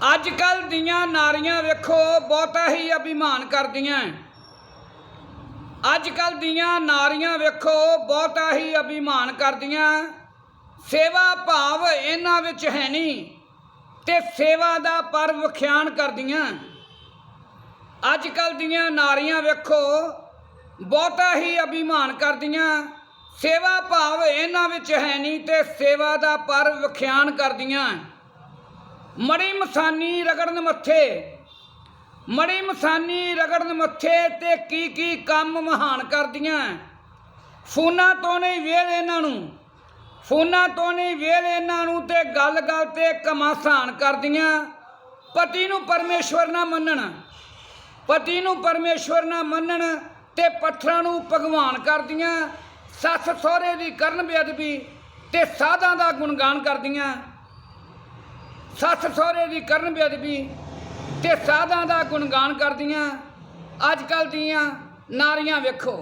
ਅੱਜ ਕੱਲ ਦੀਆਂ ਨਾਰੀਆਂ ਵੇਖੋ, ਬਹੁਤਾ ਹੀ ਅਭਿਮਾਨ ਕਰਦੀਆਂ। ਅੱਜ ਕੱਲ ਦੀਆਂ ਨਾਰੀਆਂ ਵੇਖੋ, ਬਹੁਤਾ ਹੀ ਅਭਿਮਾਨ ਕਰਦੀਆਂ। ਸੇਵਾ ਭਾਵ ਇਹਨਾਂ ਵਿੱਚ ਹੈ ਨਹੀਂ ਤੇ ਸੇਵਾ ਦਾ ਪਰ ਵਿਖਿਆਨ ਕਰਦੀਆਂ। ਅੱਜ ਕੱਲ ਦੀਆਂ ਨਾਰੀਆਂ ਵੇਖੋ, ਬਹੁਤਾ ਹੀ ਅਭਿਮਾਨ ਕਰਦੀਆਂ। ਸੇਵਾ ਭਾਵ ਇਹਨਾਂ ਵਿੱਚ ਹੈ ਨਹੀਂ ਤੇ ਸੇਵਾ ਦਾ ਪਰ ਵਿਖਿਆਨ ਕਰਦੀਆਂ। ਮੜੀ ਮਸਾਨੀ ਰਗੜਨ ਮੱਥੇ। ਮੜੀ ਮਸਾਨੀ ਰਗੜਨ ਮੱਥੇ ਤੇ ਕੀ ਕੀ ਕੰਮ ਮਹਾਨ ਕਰਦੀਆਂ। ਫੋਨਾਂ ਤੋਂ ਨਹੀਂ ਵੇਲ ਇਹਨਾਂ ਨੂੰ। ਫੋਨਾਂ ਤੋਂ ਨਹੀਂ ਵੇਲ ਇਹਨਾਂ ਨੂੰ ਤੇ ਗੱਲ ਗੱਲ ਤੇ ਕਮਾਸਾਨ ਕਰਦੀਆਂ। ਪਤੀ ਨੂੰ ਪਰਮੇਸ਼ਵਰ ਨਾ ਮੰਨਣ। ਪਤੀ ਨੂੰ ਪਰਮੇਸ਼ਵਰ ਨਾ ਮੰਨਣ ਤੇ ਪੱਥਰਾਂ ਨੂੰ ਭਗਵਾਨ ਕਰਦੀਆਂ। ਸੱਸ ਸਹੁਰੇ ਦੀ ਕਰਨ ਬੇਅਦਬੀ ਤੇ ਸਾਧਾਂ ਦਾ ਗੁਣਗਾਨ ਕਰਦੀਆਂ। ਸੱਸ ਸਹੁਰੇ ਦੀ ਕਰਨ ਬੇਅਦਬੀ ਤੇ ਸਾਧਾਂ ਦਾ ਗੁਣਗਾਨ ਕਰਦੀਆਂ। ਅੱਜ ਕੱਲ ਦੀਆਂ ਨਾਰੀਆਂ ਵੇਖੋ।